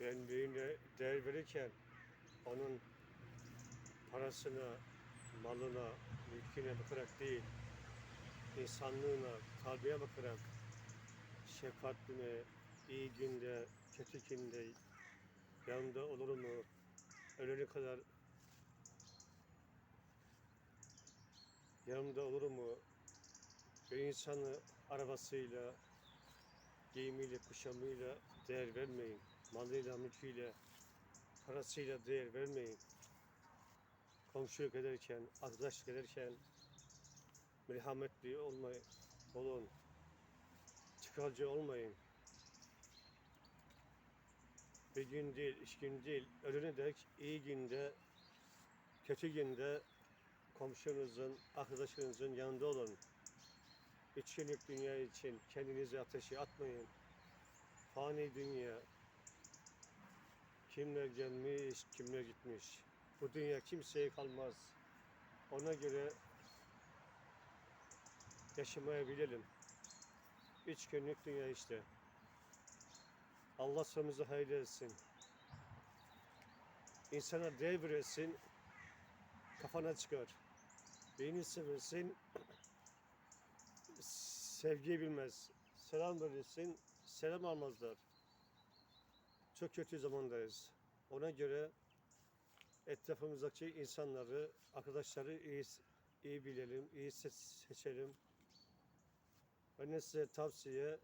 Ben birine değer verirken onun parasına, malına, mülküne bakarak değil, insanlığına, kalbine bakarak şefkatline, iyi günde, kötü günde yanında olur mu, ölene kadar yanımda olur mu, bir insanı arabasıyla, giyimiyle, kuşamıyla değer vermeyin. Malıyla, mülküyle, parasıyla değer vermeyin. Komşuluk ederken, arkadaşlık ederken merhametli olmayın, olun. Çıkarcı olmayın. Bir gün değil, üç gün değil, ölene dek iyi günde, kötü günde komşunuzun, arkadaşınızın yanında olun. Üç günlük dünya için kendinizi ateşe atmayın. Fani dünya. Kimler gelmiş, kimler gitmiş. Bu dünya kimseye kalmaz. Ona göre yaşamaya bilelim. Üç günlük dünya işte. Allah sonumuzu hayır etsin. İnsana değer verirsin, kafana çıkar. Beyni seversin, sevgi bilmez. Selam verirsin, selam almazlar. Çok kötü zamandayız. Ona göre etrafımızdaki insanları, arkadaşları iyi, iyi bilelim, iyi se- seçelim. Ben size tavsiye,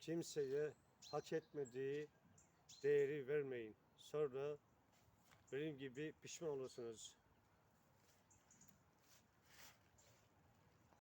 kimseye hak etmediği değeri vermeyin. Sonra benim gibi pişman olursunuz.